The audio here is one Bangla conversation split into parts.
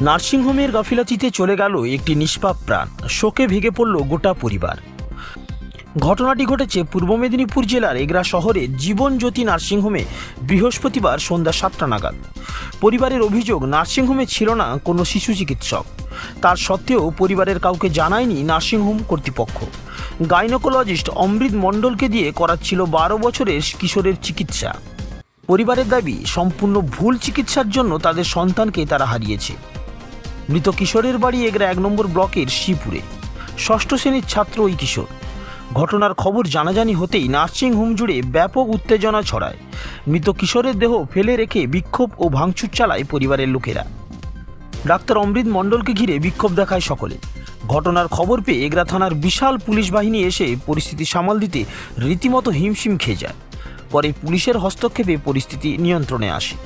নার্সিংহোমের গাফিলাতিতে চলে গেল একটি নিষ্পাপ প্রাণ। শোকে ভেঙে পড়ল গোটা পরিবার। ঘটনাটি ঘটেছে পূর্ব মেদিনীপুর জেলার এগরা শহরে জীবনজ্যোতি নার্সিংহোমে বৃহস্পতিবার সন্ধ্যা সাতটা নাগাদ। পরিবারের অভিযোগ, নার্সিংহোমে ছিল না কোনো শিশু চিকিৎসক। তার সত্ত্বেও পরিবারের কাউকে জানায়নি নার্সিংহোম কর্তৃপক্ষ। গাইনোকোলজিস্ট অমৃত মণ্ডলকে দিয়ে করাচ্ছিল বারো বছরের কিশোরের চিকিৎসা। পরিবারের দাবি, সম্পূর্ণ ভুল চিকিৎসার জন্য তাদের সন্তানকে তারা হারিয়েছে। মৃত কিশোরের বাড়ি এগরা এক নম্বর ব্লকের শিবপুরে ষষ্ঠ শ্রেণির ছাত্র ওই কিশোর। ঘটনার খবর জানাজানি হতেই নার্সিং হোম জুড়ে ব্যাপক উত্তেজনা ছড়ায়। মৃত কিশোরের দেহ ফেলে রেখে বিক্ষোভ ও ভাঙচুর চালায় পরিবারের লোকেরা। ডাক্তার অমৃত মণ্ডলকে ঘিরে বিক্ষোভ দেখায় সকলে। ঘটনার খবর পেয়ে এগরা থানার বিশাল পুলিশ বাহিনী এসে পরিস্থিতি সামাল দিতে রীতিমতো হিমশিম খেয়ে যায়। পরে পুলিশের হস্তক্ষেপে পরিস্থিতি নিয়ন্ত্রণে আসে।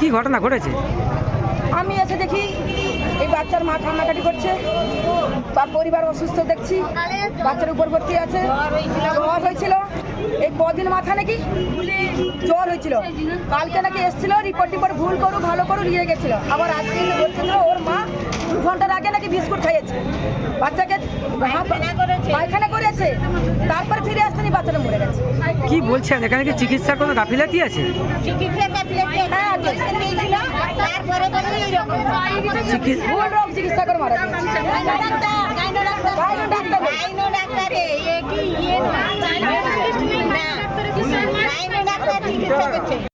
কি ঘটনা ঘটেছে? আমি এসে দেখি এই বাচ্চার মা কান্নাকাটি করছে, তার পরিবার অসুস্থ দেখছি, বাচ্চার উপর ভর্তি আছে, জ্বর হয়েছিল। এই কদিন মাথা নাকি জ্বর হয়েছিল। কালকে নাকি এসেছিল রিপোর্ট টিপোর্ট ভুল করু ভালো করু নিয়ে গেছিল। আবার আজকে বলছিল ওর মা দু ঘণ্টার আগে নাকি বিস্কুট খাইয়েছে। বাচ্চাকে পায়খানা করেছে। তারপর ফিরে আসতেনি বাচ্চাটা মরে গেছে। কি বলছেন? এখানে কি চিকিৎসার কোনো গাফিলাতি আছে? হ্যাঁ ভুল রোগ চিকিৎসা করে মারা গেছে। Doctor doctor